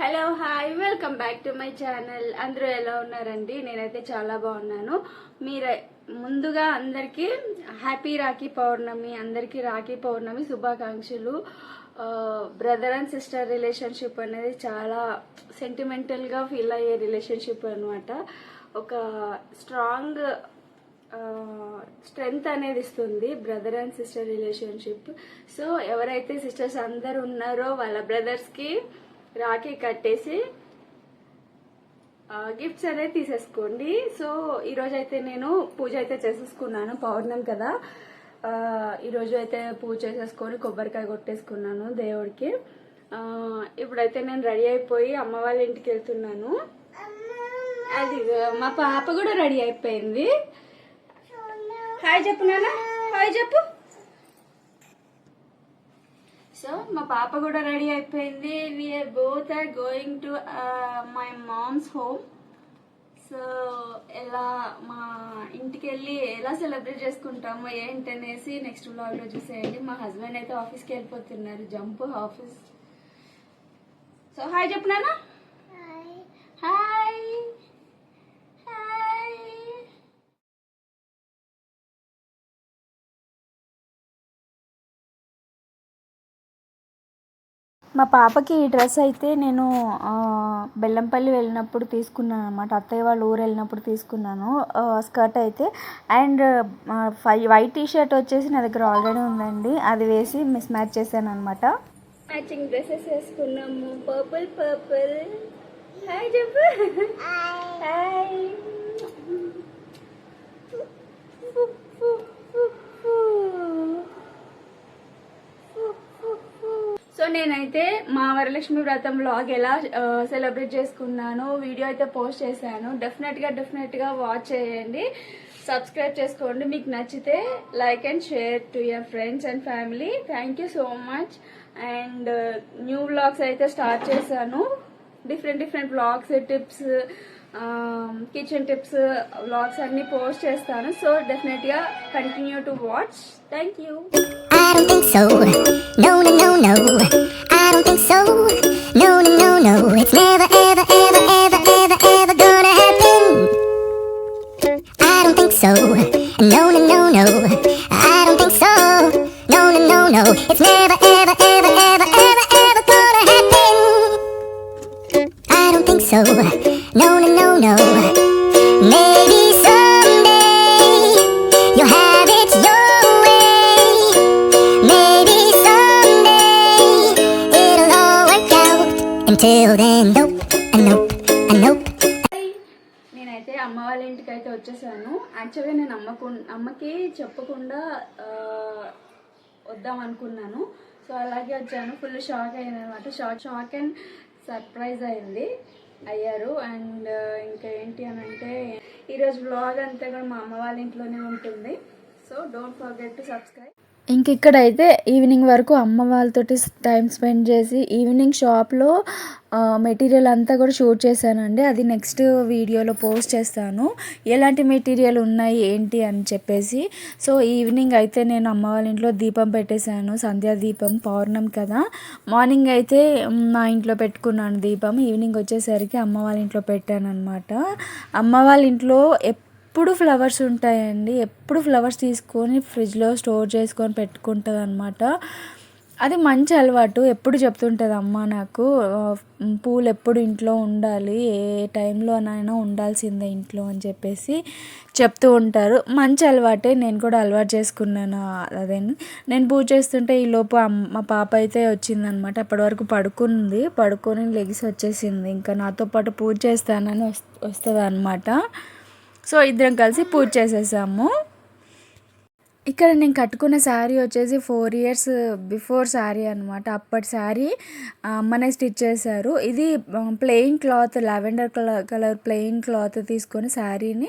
Hello hi welcome back to my channel అందరూ ఎలా ఉన్నారండి? నేనైతే చాలా బాగున్నాను. మీరు ముందుగా అందరికీ హ్యాపీ రాఖీ పౌర్ణమి అందరికీ రాఖీ పౌర్ణమి శుభాకాంక్షలు. బ్రదర్ అండ్ సిస్టర్ రిలేషన్షిప్ అనేది చాలా సెంటిమెంటల్గా ఫీల్ అయ్యే రిలేషన్షిప్ అనమాట ఒక స్ట్రాంగ్ స్ట్రెంగ్త్ అనేది ఇస్తుంది brother and sister relationship so ఎవరైతే సిస్టర్స్ అందరు ఉన్నారో వాళ్ళ బ్రదర్స్కి రాఖీ కట్టేసి గిఫ్ట్స్ అనేది తీసేసుకోండి. సో ఈరోజు అయితే నేను పూజ అయితే చేసేసుకున్నాను పౌర్ణం కదా. ఈరోజు అయితే పూజ చేసేసుకొని కొబ్బరికాయ కొట్టేసుకున్నాను దేవుడికి. ఇప్పుడైతే నేను రెడీ అయిపోయి అమ్మ వాళ్ళ ఇంటికి వెళ్తున్నాను. అది మా పాప కూడా రెడీ అయిపోయింది. హాయ్ చెప్పు నాన్న హాయ్ చెప్పు. సో మా పాప కూడా రెడీ అయిపోయింది. We're both are going to my mom's home so ఎలా మా ఇంటికి వెళ్ళి ఎలా సెలబ్రేట్ చేసుకుంటామో ఏంటనేసి నెక్స్ట్ వ్లాగ్లో చూసేయండి. మా హస్బెండ్ అయితే ఆఫీస్కి వెళ్ళిపోతున్నారు. జంప్ ఆఫీస్ సో హాయ్ చెప్పు నాన్న. హాయ్ హాయ్ మా పాపకి ఈ డ్రెస్ అయితే నేను బెల్లంపల్లి వెళ్ళినప్పుడు తీసుకున్నాను అనమాట అత్తయ్య వాళ్ళ ఊరు వెళ్ళినప్పుడు తీసుకున్నాను. స్కర్ట్ అయితే. అండ్ వైట్ టీ షర్ట్ వచ్చేసి నా దగ్గర ఆల్రెడీ ఉందండి. అది వేసి మిస్ మ్యాచ్ చేశాను అనమాట మ్యాచింగ్ డ్రెస్సెస్ వేసుకున్నాము. పర్పుల్ పర్పుల్ హాయ్ చెప్పు హాయ్ సో నేనైతే మా వరలక్ష్మి వ్రతం బ్లాగ్ ఎలా సెలబ్రేట్ చేసుకున్నాను వీడియో అయితే పోస్ట్ చేశాను. డెఫినెట్గా డెఫినెట్గా వాచ్ చేయండి. సబ్స్క్రైబ్ చేసుకోండి. మీకు నచ్చితే like and share to your friends and family thank you so much and new vlogs అయితే స్టార్ట్ చేశాను. Different different vlogs tips kitchen tips vlogs అన్ని పోస్ట్ చేస్తాను సో డెఫినెట్గా continue to watch thank you I don't think so. No, no, no, no. I don't think so. No, no, no, no. It's never, ever, ever, ever, ever, ever gonna happen. I don't think so. No, no, no, no. I don't think so. No, no, no, no. It's never, ever, ever, ever, ever, ever gonna happen. I don't think so. No, no, no, no. Maybe someday you'll have it your way. Maybe someday it'll all work out. Until then, nope, and nope, and nope. నేనైతే అమ్మ వాళ్ళ ఇంటికి అయితే వచ్చేసాను యాక్చువల్గా నేను అమ్మకు అమ్మకి చెప్పకుండా వద్దాం అనుకున్నాను సో అలాగే వచ్చాను ఫుల్ షాక్ అయింది అనమాట షాక్ షాక్ అండ్ సర్ప్రైజ్ అయింది అయ్యారు. అండ్ ఇంకా ఏంటి అని అంటే ఈరోజు బ్లాగ్ అంతా కూడా మా అమ్మ వాళ్ళ ఇంట్లోనే ఉంటుంది. So don't forget to subscribe ఇంక ఇక్కడైతే ఈవినింగ్ వరకు అమ్మ వాళ్ళతోటి టైం స్పెండ్ చేసి ఈవినింగ్ షాప్లో మెటీరియల్ అంతా కూడా షూట్ చేశానండి. అది నెక్స్ట్ వీడియోలో పోస్ట్ చేస్తాను. ఎలాంటి మెటీరియల్ ఉన్నాయి ఏంటి అని చెప్పేసి. సో ఈవినింగ్ అయితే నేను అమ్మ వాళ్ళ ఇంట్లో దీపం పెట్టేశాను. సంధ్యా దీపం పౌర్ణం కదా. మార్నింగ్ అయితే మా ఇంట్లో పెట్టుకున్నాను దీపం. ఈవినింగ్ వచ్చేసరికి అమ్మ వాళ్ళ ఇంట్లో పెట్టాను అనమాట అమ్మ వాళ్ళ ఇంట్లో ఎప్ ఎప్పుడు ఫ్లవర్స్ ఉంటాయండి. ఎప్పుడు ఫ్లవర్స్ తీసుకొని ఫ్రిడ్జ్లో స్టోర్ చేసుకొని పెట్టుకుంటుంది అనమాట అది మంచి అలవాటు. ఎప్పుడు చెప్తుంటుంది అమ్మ నాకు పూలు ఎప్పుడు ఇంట్లో ఉండాలి ఏ టైంలోనైనా ఉండాల్సిందే ఇంట్లో అని చెప్పేసి చెప్తూ ఉంటారు. మంచి అలవాటే. నేను కూడా అలవాటు చేసుకున్నాను అదే నేను పూజ చేస్తుంటే ఈ లోపు మా పాప అయితే వచ్చిందనమాట అప్పటి వరకు పడుకుంది. పడుకొని లెగిసి వచ్చేసింది ఇంకా నాతో పాటు పూజ చేస్తానని వస్తుంది అనమాట సో ఇద్దరం కలిసి పూజ చేసేసాము. ఇక్కడ నేను కట్టుకున్న శారీ వచ్చేసి ఫోర్ ఇయర్స్ బిఫోర్ శారీ అనమాట అప్పటి శారీ అమ్మనే స్టిచ్ చేశారు. ఇది plain cloth lavender colour colour plain cloth తీసుకొని శారీని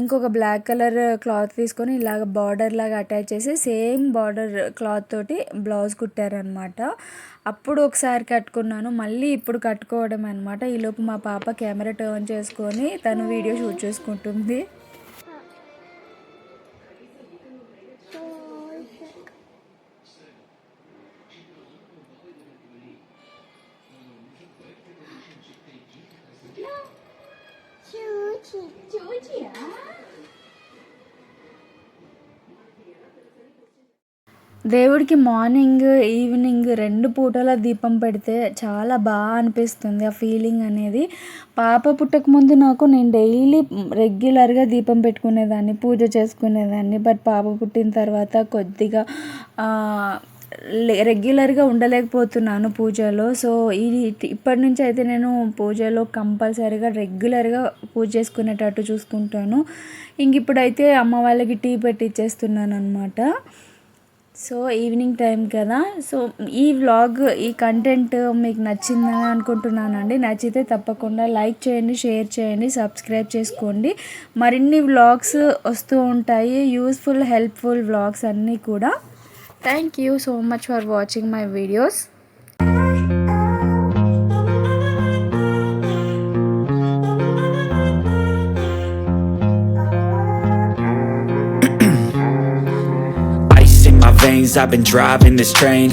ఇంకొక బ్లాక్ కలర్ క్లాత్ తీసుకొని ఇలాగ బార్డర్ లాగా అటాచ్ చేసి సేమ్ బార్డర్ క్లాత్ తోటి బ్లౌజ్ కుట్టారనమాట అప్పుడు ఒకసారి కట్టుకున్నాను. మళ్ళీ ఇప్పుడు కట్టుకోవడం అనమాట ఈలోపు మా పాప కెమెరా టర్న్ చేసుకొని తను వీడియో షూట్ చేసుకుంటుంది. చూచియా దేవుడికి మార్నింగ్ ఈవినింగ్ రెండు పూటల దీపం పెడితే చాలా బాగా అనిపిస్తుంది ఆ ఫీలింగ్ అనేది. పాప పుట్టక ముందు నాకు నేను డైలీ రెగ్యులర్గా దీపం పెట్టుకునేదాన్ని పూజ చేసుకునేదాన్ని బట్ పాప పుట్టిన తర్వాత కొద్దిగా రెగ్యులర్గా ఉండలేకపోతున్నాను పూజలో. సో ఇది ఇప్పటి నుంచి అయితే నేను పూజలో కంపల్సరీగా రెగ్యులర్గా పూజ చేసుకునేటట్టు చూసుకుంటాను. ఇంక ఇప్పుడైతే అమ్మ వాళ్ళకి టీ పెట్టి ఇచ్చేస్తున్నాను అనమాట సో ఈవినింగ్ టైం కదా. సో ఈ వ్లాగ్ ఈ కంటెంట్ మీకు నచ్చిందని అనుకుంటున్నానండి. నచ్చితే తప్పకుండా లైక్ చేయండి షేర్ చేయండి సబ్స్క్రైబ్ చేసుకోండి. మరిన్ని వ్లాగ్స్ వస్తూ ఉంటాయి. యూస్ఫుల్ హెల్ప్ఫుల్ వ్లాగ్స్ అన్నీ కూడా. Thank you so much for watching my videos. Ice in my veins. I've been driving this train